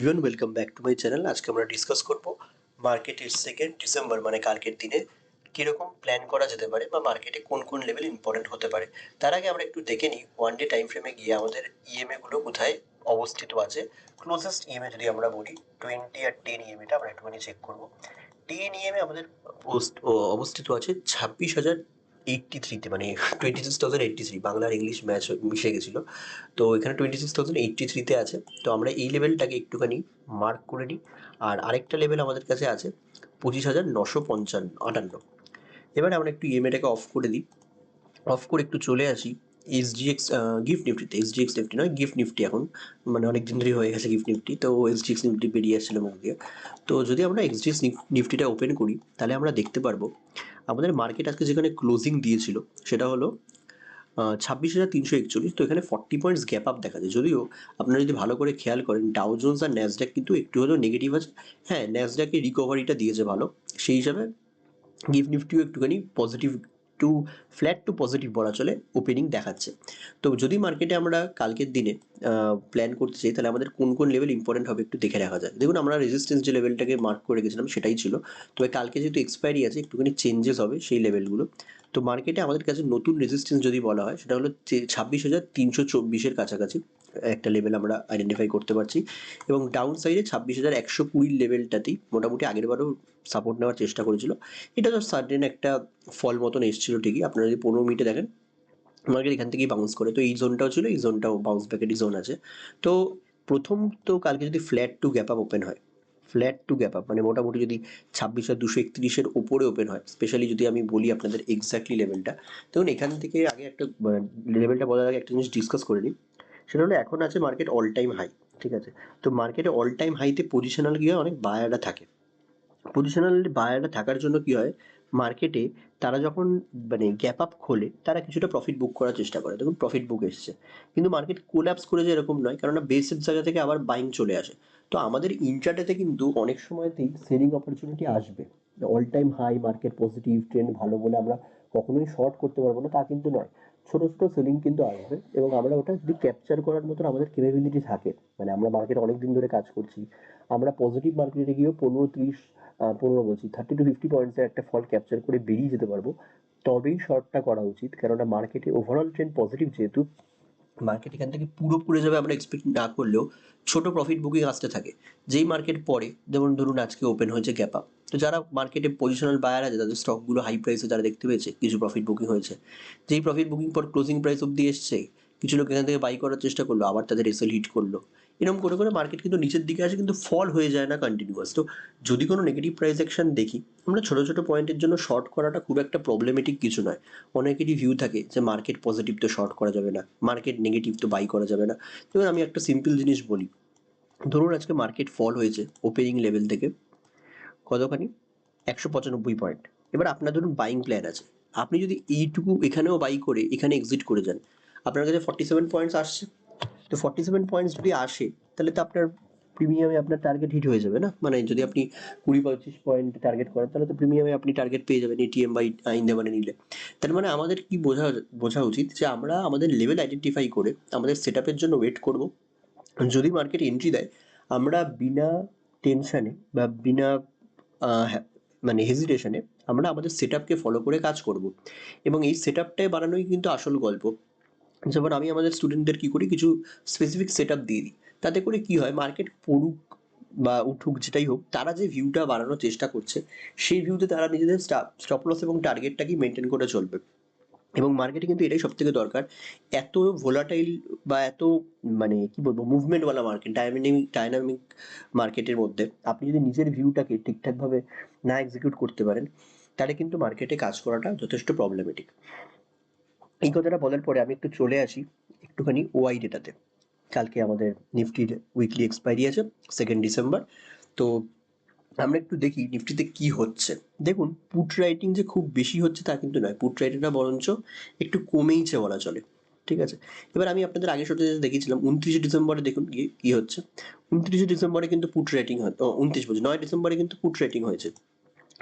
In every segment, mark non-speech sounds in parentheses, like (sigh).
Everyone welcome back to my channel আজকে আমরা discuss করব মার্কেটের সেকেন্ড ডিসেম্বর মানে কালকের দিনে কীরকম প্ল্যান করা যেতে পারে বা মার্কেটে কোন কোন লেভেল ইম্পর্টেন্ট হতে পারে। তার আগে আমরা একটু দেখে নিই ওয়ান ডে টাইম ফ্রেমে গিয়ে আমাদের ইএমএ গুলো কোথায় অবস্থিত আছে। ক্লোজেস্ট ইএমএ যদি আমরা বলি টোয়েন্টি আর টেন ইএমএটা আমরা একটুখানি চেক করব। টেন ইএমএ আমাদের অবস্থ- অবস্থিত আছে ছাব্বিশ হাজার এইটটি থ্রিতে মানে twenty six thousand eighty three Bangla আর ইংলিশ ম্যাচ মিশে গেছিল। তো এখানে টোয়েন্টি সিক্স থাউজেন্ড এইটটি থ্রিতে আছে। তো আমরা এই লেভেলটাকে একটুখানি মার্ক করে নিই। আর আরেকটা লেভেল আমাদের কাছে আছে, পঁচিশ হাজার নশো পঞ্চান্ন, আটান্ন। এবারে আমরা একটু ইএমএটাকে অফ করে দিই। অফ করে একটু চলে আসি। এসজিএক্স গিফট নিফটিতে এসজিএক্স নিফটি নয় গিফট নিফটি এখন। মানে অনেক দিন ধরেই হয়ে গেছে গিফট নিফটি তো এসজিএক্স নিফটি বেরিয়ে আসছিল মুখ দিয়ে তো যদি আমরা এক্সজিএক্স নিফটিটা ওপেন করি, তাহলে আমরা দেখতে পারব, আমাদের মার্কেট আজকে যেখানে ক্লোজিং দিয়েছিল, সেটা হলো ছাব্বিশ হাজার তিনশো একচল্লিশ। তো এখানে ফর্টি পয়েন্টস গ্যাপ আপ দেখা যায়। যদিও আপনারা যদি ভালো করে খেয়াল করেন ডাউ জোন্স আর ন্যাসড্যাক কিন্তু একটু হলেও নেগেটিভ আছে। হ্যাঁ ন্যাসড্যাকে রিকভারিটা দিয়েছে ভালো। সেই হিসাবে গিফট নিফটিও একটুখানি positive to flat to positive বলা চলে ওপেনিং দেখাচ্ছে। তো যদি মার্কেটে আমরা কালকের দিনে প্ল্যান করতে চাই, তাহলে আমাদের কোন কোন লেভেল ইম্পর্টেন্ট হবে একটু দেখে রাখা যায় দেখুন, আমরা রেজিস্ট্যান্স যে লেভেলটাকে মার্ক করে গেছিলাম, সেটাই ছিল। তবে কালকে যেহেতু এক্সপায়ারি আছে, একটুখানি চেঞ্জেস হবে সেই লেভেলগুলো তো মার্কেটে আমাদের কাছে নতুন রেজিস্ট্যান্স যদি বলা হয়, সেটা হলো ছাব্বিশ হাজার তিনশো চব্বিশের কাছাকাছি। একটা লেভেল আমরা আইডেন্টিফাই করতে পারছি। এবং ডাউন সাইডে ছাব্বিশ হাজার একশো কুড়ির লেভেলটাতেই মোটামুটি আগেরবারও সাপোর্ট নেওয়ার চেষ্টা করেছিল। এটা তো সার্টেন একটা ফল মতন এসেছিল ঠিকই। আপনারা যদি পনেরো মিনিটে দেখেন মার্কেট এখান থেকেই বাউন্স করে। তো এই জোনটাও ছিল, এই জোনটাও বাউন্স ব্যাকেরই জোন আছে। তো প্রথম তো কালকে যদি flat to gap up open হয় ফ্ল্যাট টু গ্যাপ আপ মানে মোটামুটি যদি ছাব্বিশ হাজার দুশো একত্রিশের ওপরে ওপেন হয় স্পেশালি যদি আমি বলি আপনাদের এক্স্যাক্টলি লেভেলটা তখন এখান থেকে আগে একটা লেভেলটা বলার আগে একটা জিনিস ডিসকাস করে নিই। সেটা হলো এখন আছে মার্কেট অল টাইম হাই ঠিক আছে? তো মার্কেটে অল টাইম হাইতে পজিশনাল গিয়ে অনেক বায়াররা থাকে। পজিশনাল বায়াররা থাকার জন্য কি হয়? মার্কেটে তারা যখন মানে গ্যাপ আপ খোলে, তারা কিছুটা প্রফিট বুক করার চেষ্টা করে। দেখুন প্রফিট বুক এসছে। কিন্তু মার্কেট কোল্যাপস করে যে এরকম নয়, কেননা বেসের জায়গা থেকে আবার বাইং চলে আসে। তো আমাদের ইন্টারডেতে কিন্তু অনেক সময়তেই সেলিং অপরচুনিটি আসবে। All time high market positive trend ভালো বলে আমরা কখনোই শর্ট করতে পারব না, তা কিন্তু নয়। ছোটো ছোট সেলিং কিন্তু আসবে এবং আমরা ওটা যদি ক্যাপচার করার মতন আমাদের কেপাবিলিটি থাকে মানে আমরা মার্কেটে অনেক দিন ধরে কাজ করছি, আমরা পজিটিভ মার্কেটে গিয়েও পনেরো তিরিশ পনেরো বলছি থার্টি টু ফিফটি পয়েন্টসের একটা ফল ক্যাপচার করে বেরিয়ে যেতে পারব। তবেই শর্টটা করা উচিত, কেননা মার্কেটে ওভারঅল ট্রেন্ড পজিটিভ যেহেতু মার্কেট এখান থেকে পুরো পুরে যাবে আমরা এক্সপেক্ট না করলেও ছোট প্রফিট বুকিং আসতে থাকে। যেই মার্কেট পরে যেমন ধরুন আজকে ওপেন হয়েছে গ্যাপ আপ তো যারা মার্কেটে পজিশনাল বায়ার আছে, তাদের স্টকগুলো হাই প্রাইসে যারা দেখতে পেয়েছে, কিছু প্রফিট বুকিং হয়েছে। যেই প্রফিট বুকিং পর ক্লোজিং প্রাইস অব্দি এসছে, কিছু লোক এখান থেকে বাই করার চেষ্টা করল, আবার তাদের এসএল হিট করল। এরকম করে করে মার্কেট কিন্তু নিচের দিকে আসে, কিন্তু ফল হয়ে যায় না কন্টিনিউয়াস তো যদি কোনো নেগেটিভ প্রাইস অ্যাকশন দেখি, আমরা ছোটো ছোটো পয়েন্টের জন্য শর্ট করাটা খুব একটা প্রবলেমেটিক কিছু নয়। অনেকেরই ভিউ থাকে যে মার্কেট পজিটিভ তো শর্ট করা যাবে না মার্কেট নেগেটিভ তো বাই করা যাবে না। এবার আমি একটা সিম্পল জিনিস বলি। ধরুন আজকে মার্কেট ফল হয়েছে ওপেনিং লেভেল থেকে, কতখানি? একশো পঁচানব্বই পয়েন্ট এবার আপনার ধরুন বাইং প্ল্যান আছে। আপনি যদি এইটুকু এখানেও বাই করে, এখানে এক্সিট করে যান, আপনার কাছে ফর্টি সেভেন পয়েন্টস আসছে। তো ফর্টি সেভেন পয়েন্টস যদি আসে, তাহলে তো আপনার প্রিমিয়ামে আপনার টার্গেট হিট হয়ে যাবে না? মানে যদি আপনি কুড়ি পঁচিশ পয়েন্ট টার্গেট করেন, তাহলে তো প্রিমিয়ামে আপনি টার্গেট পেয়ে যাবেন এটিএম বা ইন্ডেমানে নিলে। তার মানে আমাদের কি বোঝা বোঝা উচিত যে আমরা আমাদের লেভেল আইডেন্টিফাই করে আমাদের সেট জন্য ওয়েট করব। যদি মার্কেট এন্ট্রি দেয়, আমরা বিনা টেনশানে বা বিনা মানে হেজিটেশনে আমরা আমাদের সেট আপকে ফলো করে কাজ করব। এবং এই সেট আপটাই বানানোই কিন্তু আসল গল্প। যেমন আমি আমাদের স্টুডেন্টদের কি করি? কিছু স্পেসিফিক সেট আপ দিয়ে দিই। তাতে করে কি হয়? মার্কেট পড়ুক বা উঠুক, যেটাই হোক, তারা যে ভিউটা বাড়ানোর চেষ্টা করছে, সেই ভিউতে তারা নিজেদের স্টপ লস এবং টার্গেটটাকেই মেনটেন করে চলবে। এবং মার্কেটে কিন্তু এটাই সব থেকে দরকার। এত ভোলাটাইল বা এত মানে কি বলব মুভমেন্টওয়ালা মার্কেট ডাইনামিক ডাইনামিক মার্কেটের মধ্যে আপনি যদি নিজের ভিউটাকে ঠিকঠাকভাবে না এক্সিকিউট করতে পারেন, তাহলে কিন্তু মার্কেটে কাজ করাটা যথেষ্ট প্রবলেমেটিক এই কথাটা বলার পরে আমি একটু চলে আসি একটুখানি ওয়াই ডেটাতে কালকে আমাদের নিফটির উইকলি এক্সপায়ারি আছে সেকেন্ড ডিসেম্বর তো আমরা একটু দেখি নিফটিতে কি হচ্ছে। দেখুন পুট রাইটিং যে খুব বেশি হচ্ছে তা কিন্তু নয়। পুট রাইটিংটা বরঞ্চ একটু কমেইছে বলা চলে। ঠিক আছে? এবার আমি আপনাদের আগে সাথে দেখিয়েছিলাম, উনত্রিশে ডিসেম্বরে দেখুন কি হচ্ছে। উনত্রিশে ডিসেম্বরে কিন্তু পুট রেটিং হয় উনত্রিশ বলছি, নয় ডিসেম্বরে কিন্তু পুট রেটিং হয়েছে।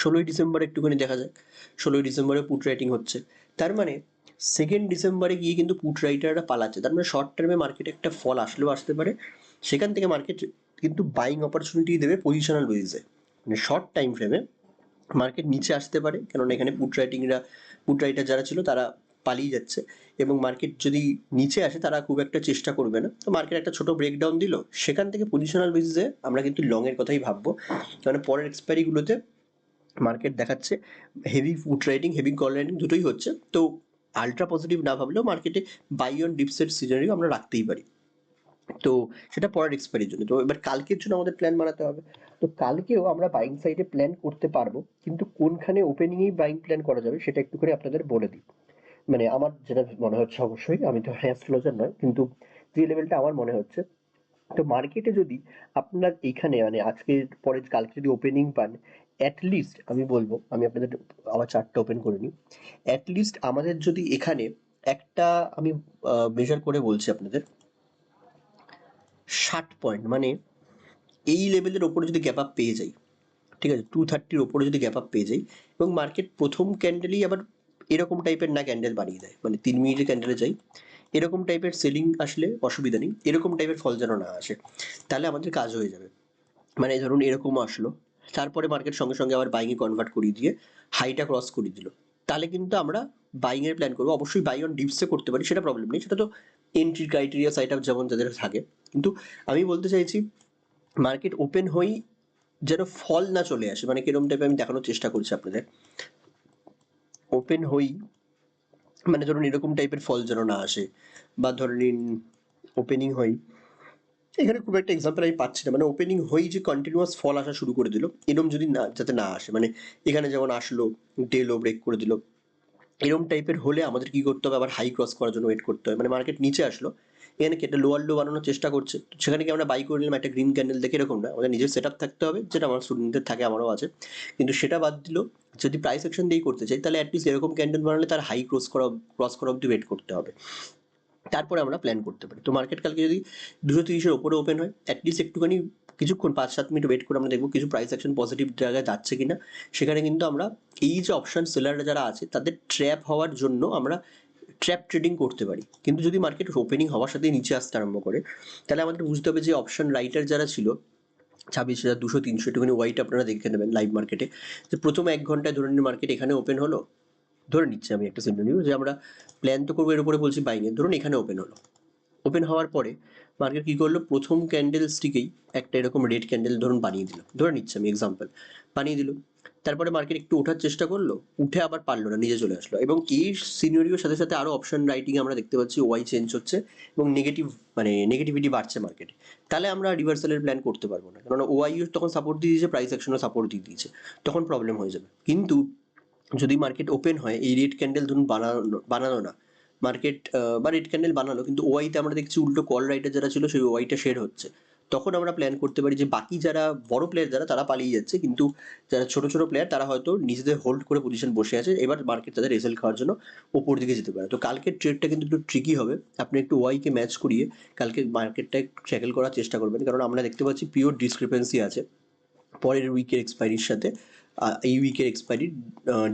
ষোলোই ডিসেম্বরে একটুখানি দেখা যায় ষোলোই ডিসেম্বরে পুট রাইটিং হচ্ছে। তার মানে সেকেন্ড ডিসেম্বরে গিয়ে কিন্তু পুট রাইটাররা পালাচ্ছে। তার মানে শর্ট টার্মে মার্কেটে একটা ফল আসলেও আসতে পারে। সেখান থেকে মার্কেট কিন্তু বাইং অপরচুনিটি দেবে পজিশনাল বেসিসে মানে শর্ট টাইম ফ্রেমে মার্কেট নিচে আসতে পারে। কেননা এখানে পুট রাইটিংরা পুট রাইটার যারা ছিল তারা পালিয়ে যাচ্ছে। এবং মার্কেট যদি নিচে আসে তারা খুব একটা চেষ্টা করবে না। তো মার্কেট একটা ছোট ব্রেকডাউন দিল। সেখান থেকে পজিশনাল বেসিসে আমরা কিন্তু লংয়ের কথাই ভাববো। কারণ পরের এক্সপায়ারিগুলোতে মার্কেট দেখাচ্ছে। Heavy put writing heavy call writing দুটোই হচ্ছে। তো আলট্রা পজিটিভ না ভাবলেও মার্কেটে বাই অন ডিপসেট সিনারিও আমরা রাখতেই পারি। তো সেটা পরের এক্সপায়ারির জন্য। তো এবার কালকের জন্য আমাদের প্ল্যান বানাতে হবে। তো কালকেও আমরা বাইং সাইডে প্ল্যান করতে পারব, কিন্তু কোনখানে ওপেনিংয়েই বাইং প্ল্যান করা যাবে সেটা একটু করে আপনাদের বলে দিই। মানে আমার যেটা মনে হচ্ছে অবশ্যই, আমি তো অ্যাস্ট্রোলজার নয়, কিন্তু যে লেভেলটা আমার মনে হচ্ছে, তো মার্কেটে যদি আপনার এইখানে মানে আজকে পরে কালকে যদি ওপেনিং পান অ্যাটলিস্ট আমি বলব, আমি আপনাদের আবার চারটা ওপেন করে নিই। অ্যাটলিস্ট আমাদের যদি এখানে একটা আমি মেজার করে বলছি আপনাদের, ষাট পয়েন্ট মানে এই লেভেলের ওপরে যদি গ্যাপ আপ পেয়ে যাই, ঠিক আছে টু থার্টির ওপরে যদি গ্যাপ আপ পেয়ে যাই এবং মার্কেট প্রথম ক্যান্ডেলই আবার এরকম টাইপের না ক্যান্ডেল বানিয়ে দেয় মানে তিন মিনিটের ক্যান্ডেলে যাই, এরকম টাইপের সেলিং আসলে অসুবিধা নেই, এরকম টাইপের ফল যেন না আসে, তাহলে আমাদের কাজ হয়ে যাবে। মানে ধরুন এরকম আসলো তারপরে মার্কেট সঙ্গে সঙ্গে আবার বাইংয়ে কনভার্ট করিয়ে দিয়ে হাইটা ক্রস করিয়ে দিল। তাহলে কিন্তু আমরা বাইংয়ের প্ল্যান করব। অবশ্যই বাই অন ডিপসে করতে পারি, সেটা প্রবলেম নেই। সেটা তো এন্ট্রি ক্রাইটেরিয়া সাইট আপ যেমন যাদের থাকে। কিন্তু আমি বলতে চাইছি মার্কেট ওপেন হয়েই যেন ফল না চলে আসে মানে কিরম টাইপে আমি দেখানোর চেষ্টা করছি আপনাদের। ওপেন হই মানে ধরুন এরকম টাইপের ফল যেন না আসে, বা ধরে নিন ওপেনিং হই এখানে খুব একটা এক্সাম্পল আমি পাচ্ছি না। মানে ওপেনিং হই যে কন্টিনিউয়াস ফল আসা শুরু করে দিল, এরম যদি না, যাতে না আসে। মানে এখানে যেমন আসলো ডেলো ব্রেক করে দিল। এরম টাইপের হলে আমাদের কি করতে হবে? আবার হাই ক্রস করার জন্য ওয়েট করতে হয় মানে মার্কেট নিচে আসলো, এখানে একটা লোয়ার লো বানানোর চেষ্টা করছে। সেখানে কি আমরা বাই করে নিলাম একটা গ্রিন ক্যান্ডেল দেখে এরকম না? আমাদের নিজের সেট থাকতে হবে, যেটা আমার স্টুডেন্টদের থাকে, আমারও আছে। কিন্তু সেটা বাদ দিল, যদি প্রাইস সেকশন দিয়েই করতে চাই, তাহলে অ্যাটলিস্ট এরকম ক্যান্ডেল বানালে তার হাই ক্রস করা ক্রস করা অব্দি ওয়েট করতে হবে। তারপরে আমরা প্ল্যান করতে পারি। তো মার্কেট কালকে যদি দুশো তিরিশের ওপরে ওপেন হয় অ্যাটলিস্ট একটুখানি কিছুক্ষণ পাঁচ, সাত মিনিট ওয়েট করে আমরা দেখব কিছু প্রাইস অ্যাকশন পজিটিভ জায়গায় যাচ্ছে কিনা। সেখানে কিন্তু আমরা এই যে অপশান সেলাররা যারা আছে, তাদের ট্র্যাপ হওয়ার জন্য আমরা ট্র্যাপ ট্রেডিং করতে পারি। কিন্তু যদি মার্কেট ওপেনিং হওয়ার সাথে নিচে আসতে আরম্ভ করে, তাহলে আমাদের বুঝতে হবে যে অপশান রাইটার যারা ছিল, ছাব্বিশ হাজার দুশো তিনশো, একটুখানি হোয়াইট আপনারা দেখে নেবেন লাইভ মার্কেটে যে প্রথম এক ঘন্টায় ধরে নিন মার্কেট এখানে ওপেন হলো ধরে নিচ্ছি আমি একটা সিনারিও যে আমরা প্ল্যান তো করব, এর উপরে বলছি বাইংয়ে ধরুন এখানে ওপেন হলো। ওপেন হওয়ার পরে মার্কেট কী করল? প্রথম ক্যান্ডেলসটিকেই একটা এরকম রেড ক্যান্ডেল ধরুন বানিয়ে দিল। ধরে নিচ্ছি আমি এক্সাম্পল বানিয়ে দিল। তারপরে মার্কেট একটু ওঠার চেষ্টা করল, উঠে আবার পারল না, নিজে চলে আসলো। এবং এই সিনিয়রিওর সাথে সাথে আরও অপশন রাইটিং আমরা দেখতে পাচ্ছি ওয়াই চেঞ্জ হচ্ছে এবং নেগেটিভ মানে নেগেটিভিটি বাড়ছে মার্কেটে তাহলে আমরা রিভার্সালের প্ল্যান করতে পারব না। কারণ ওয়াইও তখন সাপোর্ট দিয়ে দিয়েছে প্রাইস অ্যাকশনও সাপোর্ট দিয়ে দিয়েছে। তখন প্রবলেম হয়ে যাবে। কিন্তু যদি মার্কেট ওপেন হয়, এই রেড ক্যান্ডেল ধরুন বানানো বানানো না। মার্কেট বা রেড ক্যান্ডেল বানালো, কিন্তু ওয়াইতে আমরা দেখছি উল্টো কল রাইটার যারা ছিল, সেই ওয়াইটা শেড হচ্ছে। তখন আমরা প্ল্যান করতে পারি যে, বাকি যারা বড় প্লেয়ার যারা, তারা পালিয়ে যাচ্ছে, কিন্তু যারা ছোট ছোট প্লেয়ার তারা হয়তো নিজেদের হোল্ড করে পজিশন বসে আছে, এবার মার্কেট তাদের রেজাল্ট খাওয়ার জন্য ওপর দিকে যেতে পারে। তো কালকের ট্রেডটা কিন্তু একটু ট্রিকি হবে। আপনি একটু ওয়াইকে ম্যাচ করিয়ে কালকে মার্কেটটা ট্যাকেল করার চেষ্টা করবেন, কারণ আমরা দেখতে পাচ্ছি পিওর ডিসক্রিপেন্সি আছে। পরের উইকের এক্সপায়ারির সাথে। এই উইকের এক্সপায়ারির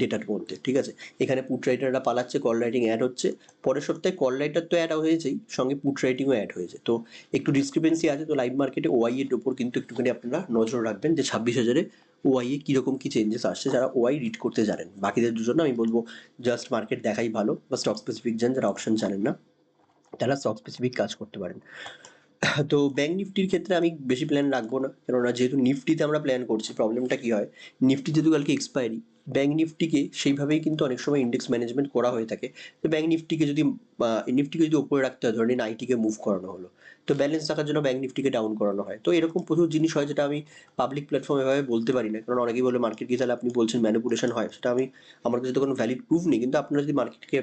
ডেটার মধ্যে, ঠিক আছে? এখানে পুট রাইটাররা পালাচ্ছে কল রাইটিং অ্যাড হচ্ছে। পরের সপ্তাহে কল রাইটার তো অ্যাড হয়েছেই, সঙ্গে পুট রাইটিংও অ্যাড হয়েছে। তো একটু ডিসক্রিপেন্সি আছে, তো লাইভ মার্কেটে ওয়াই এর ওপর কিন্তু একটুখানি আপনারা নজর রাখবেন যে ছাব্বিশ হাজারে ওয়াই এ কীরকম কী চেঞ্জেস আসছে। যারা ওয়াই রিড করতে জানেন, বাকিদের দুজন আমি বলব জাস্ট মার্কেট দেখাই ভালো, বা স্টক স্পেসিফিক যান যারা অপশন জানেন না, তারা স্টক স্পেসিফিক কাজ করতে পারেন। তো ব্যাঙ্ক নিফটির ক্ষেত্রে আমি বেশি প্ল্যান রাখব না। কেননা যেহেতু নিফটিতে আমরা প্ল্যান করছি প্রবলেমটা কী হয়? নিফটি যেহেতু কালকে এক্সপায়ারি ব্যাঙ্ক নিফটিকে সেইভাবেই কিন্তু অনেক সময় ইন্ডেক্স ম্যানেজমেন্ট করা হয়ে থাকে। তো ব্যাঙ্ক নিফটিকে যদি নিফটিকে যদি ওপরে রাখতে হয়, ধরেন আইটিকে মুভ করানো হলো, তো ব্যালেন্স রাখার জন্য ব্যাঙ্ক নিফটিকে ডাউন করানো হয়। তো এরকম প্রচুর জিনিস হয় যেটা আমি পাবলিক প্ল্যাটফর্মে এভাবে বলতে পারি না। কারণ অনেকেই বলে মার্কেট কি তাহলে আপনি বলছেন ম্যানিপুলেশন হয়, সেটা আমি, আমার কাছে তো কোনো ভ্যালিড প্রুফ নেই। কিন্তু আপনারা যদি মার্কেটকে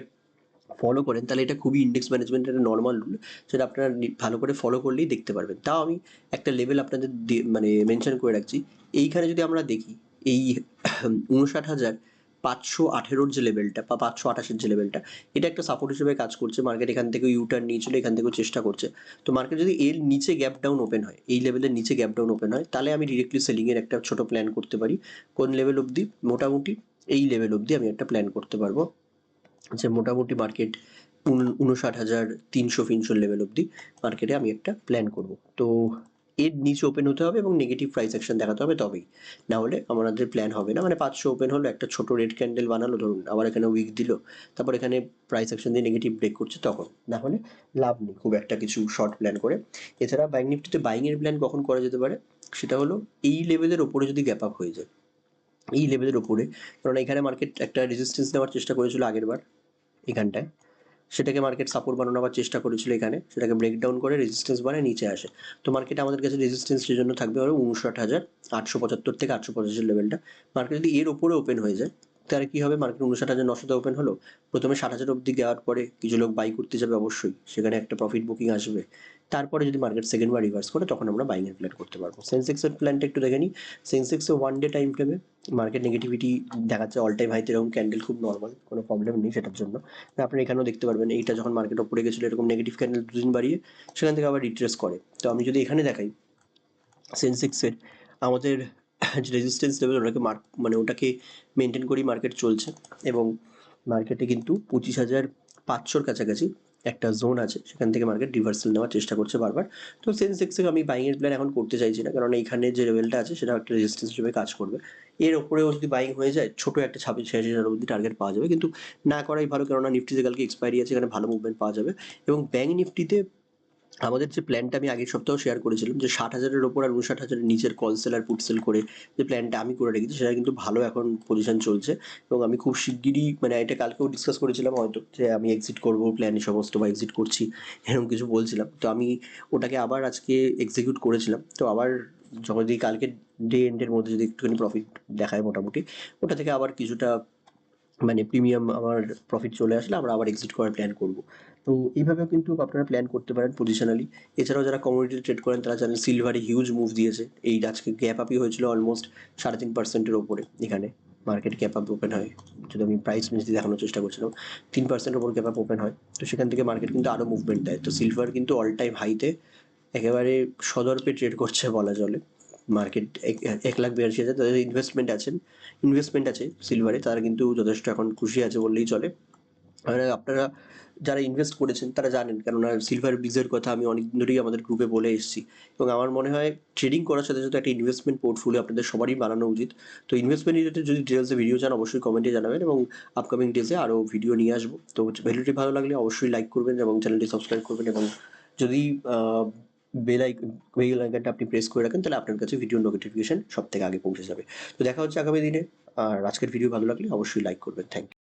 ফলো করেন, তাহলে এটা খুবই ইন্ডেক্স ম্যানেজমেন্টের একটা নর্মাল রুল সেটা আপনারা ভালো করে ফলো করলেই দেখতে পারবেন। তাও আমি একটা লেভেল আপনাদের মানে মেনশন করে রাখছি। এইখানে যদি আমরা দেখি, এই (clears throat) উনষাট হাজার পাঁচশো আঠেরোর যে লেভেলটা বা পাঁচশো আঠাশের যে লেভেলটা এটা একটা সাপোর্ট হিসেবে কাজ করছে। মার্কেট এখান থেকে ইউটার্ন নিয়েছিল, এখান থেকেও চেষ্টা করছে। তো মার্কেট যদি এর নিচে গ্যাপ ডাউন ওপেন হয়, এই লেভেলের নিচে গ্যাপ ডাউন ওপেন হয়, তাহলে আমি ডিরেক্টলি সেলিংয়ের একটা ছোট প্ল্যান করতে পারি। কোন লেভেল অবধি? মোটামুটি এই লেভেল অবধি আমি একটা প্ল্যান করতে পারব। যে মোটামুটি মার্কেট উনষাট হাজার তিনশো ফিনশোর লেভেল অবধি মার্কেটে আমি একটা প্ল্যান করব। তো এর নিচে ওপেন হতে হবে এবং নেগেটিভ প্রাইস অ্যাকশন দেখাতে হবে তবেই। না হলে আমাদের প্ল্যান হবে না। মানে পাঁচশো ওপেন হলো, একটা ছোট রেড ক্যান্ডেল বানালো, ধরুন আবার এখানে উইক দিল, তারপর এখানে প্রাইস অ্যাকশন দিয়ে নেগেটিভ ব্রেক করছে তখন। না হলে লাভ নেই, খুব একটা কিছু শর্ট প্ল্যান করে। এছাড়া ব্যাঙ্ক নিফটিতে বাইংয়ের প্ল্যান কখন করা যেতে পারে? সেটা হলো এই লেভেলের ওপরে যদি গ্যাপ আপ হয়ে যায়। এই লেভেলের ওপরে। কারণ এখানে মার্কেট একটা রেজিস্ট্যান্স নেওয়ার চেষ্টা করেছিল আগের বার এখানটায়। সেটাকে মার্কেট সাপোর্ট বানানোর চেষ্টা করেছিল এখানে। সেটাকে ব্রেকডাউন করে রেজিস্ট্যান্স বানায় নিচে আসে। তো মার্কেট আমাদের কাছে রেজিস্ট্যান্স জন্য থাকবে হলো উনষাট হাজার আটশো পঁচাত্তর থেকে আটশো পঁচাশির লেভেলটা মার্কেট যদি এর ওপরে ওপেন হয়ে যায় তাহলে কী হবে? মার্কেট উনষাট হাজার নশোতে ওপেন হলো। প্রথমে ষাট হাজার অবধি যাওয়ার পরে কিছু লোক বাই করতে যাবে অবশ্যই। সেখানে একটা প্রফিট বুকিং আসবে। তারপরে যদি মার্কেট সেকেন্ড বার রিভার্স করে, তখন আমরা বাইংয়ের প্ল্যান করতে পারব। সেন্সেক্সের প্ল্যানটা একটু দেখে নিই। সেন্সেক্সে ওয়ান ডে টাইম ফ্রেমে মার্কেট নেগেটিভিটি দেখাচ্ছে অল টাইম হাইতে এরকম ক্যান্ডেল খুব নর্মাল কোনো প্রবলেম নেই সেটার জন্য। আপনারা এখানেও দেখতে পারবেন, এইটা যখন মার্কেট ওপরে গেছিল, এরকম নেগেটিভ ক্যান্ডেল দুদিন বাড়িয়ে সেখান থেকে আবার রিট্রেস করে। তো আমি যদি এখানে দেখাই সেন্সেক্সের আমাদের রেজিস্ট্যান্স লেভেল ওটাকে মার্ক মানে ওটাকে মেনটেন করেই মার্কেট চলছে এবং মার্কেটে কিন্তু পঁচিশ হাজার পাঁচশোর কাছাকাছি একটা জোন আছে, সেখান থেকে মার্কেট রিভার্সাল নেওয়ার চেষ্টা করছে বারবার। তো সেন্সেক্সে আমি বাইংয়ের প্ল্যান এখন করতে চাইছি না, কারণ এইখানে যে লেভেলটা আছে সেটা একটা রেজিস্ট্যান্স হিসেবে কাজ করবে। এর ওপরেও যদি বাইং হয়ে যায়, ছোটো একটা ছাব্বিশ ছিয়াশি হাজার অবধি টার্গেট পাওয়া যাবে। কিন্তু না করাই ভালো, কেননা নিফটিতে কালকে এক্সপায়ারি আছে, এখানে ভালো মুভমেন্ট পাওয়া যাবে। এবং ব্যাঙ্ক নিফটিতে আমাদের যে প্ল্যানটা আমি আগের সপ্তাহ শেয়ার করেছিলাম, যে ষাট হাজারের ওপর আর উনষাট হাজারের নিচের কল সেল আর পুট সেল করে যে প্ল্যানটা আমি করে রেখেছি, সেটা কিন্তু ভালো এখন পজিশন চলছে। এবং আমি খুব শিগগিরই মানে এটা কালকেও ডিসকাস করেছিলাম হয়তো, যে আমি এক্সিট করব প্ল্যান সমস্ত বা এক্সিট করছি, এরকম কিছু বলছিলাম। তো আমি ওটাকে আবার আজকে এক্সিকিউট করেছিলাম। তো আবার যদি কালকে ডে এন্ডের মধ্যে যদি একটুখানি প্রফিট দেখায় মোটামুটি, ওটা থেকে আবার কিছুটা মানে প্রিমিয়াম আমার প্রফিট চলে আসলে আমরা আবার এক্সিট করার প্ল্যান করব। তো এইভাবেও কিন্তু আপনারা প্ল্যান করতে পারেন পজিশনালি এছাড়াও যারা কমিউনিটি ট্রেড করেন, তারা জানেন সিলভারে হিউজ মুভ দিয়েছে। এই আজকে গ্যাপ আপই হয়েছিল অলমোস্ট সাড়ে তিন পার্সেন্টের ওপরে। এখানে মার্কেট গ্যাপ আপ ওপেন হয়। যদি আমি প্রাইস রেঞ্জ দিয়ে দেখানোর চেষ্টা করছিলাম, তিন পার্সেন্টের ওপর গ্যাপ আপ ওপেন হয়। তো সেখান থেকে মার্কেট কিন্তু আরও মুভমেন্ট দেয়। তো সিলভার কিন্তু অল টাইম হাইতে একেবারে সদর্পে ট্রেড করছে বলা চলে। মার্কেট এক লাখ বিরাশি হাজার। তাদের ইনভেস্টমেন্ট আছেন। ইনভেস্টমেন্ট আছে সিলভারে তারা কিন্তু যথেষ্ট এখন খুশি আছে বললেই চলে। আপনারা যারা ইনভেস্ট করেছেন, তারা জানেন। কেননা সিলভার বিজের কথা আমি অনেক ধরেই আমাদের গ্রুপে বলে এসেছি। এবং আমার মনে হয় ট্রেডিং করার সাথে সাথে একটা ইনভেস্টমেন্ট পোর্টফোলিও আপনাদের সবারই বানানো উচিত। তো ইনভেস্টমেন্ট রিলেটেড যদি ডিটেলসে ভিডিও চান, অবশ্যই কমেন্টে জানাবেন এবং আপকামিং ডেজে আরও ভিডিও নিয়ে আসব। তো ভিডিওটি ভালো লাগলে অবশ্যই লাইক করবেন এবং চ্যানেলটি সাবস্ক্রাইব করবেন এবং যদি বেল আইকন বেল আইকনটা আপনি প্রেস করে রাখেন, তাহলে আপনার কাছে ভিডিও নোটিফিকেশন সব থেকে আগে পৌঁছে যাবে। তো দেখা হচ্ছে আগামী দিনে। আর আজকের ভিডিও ভালো লাগলে অবশ্যই লাইক করবেন। Thank you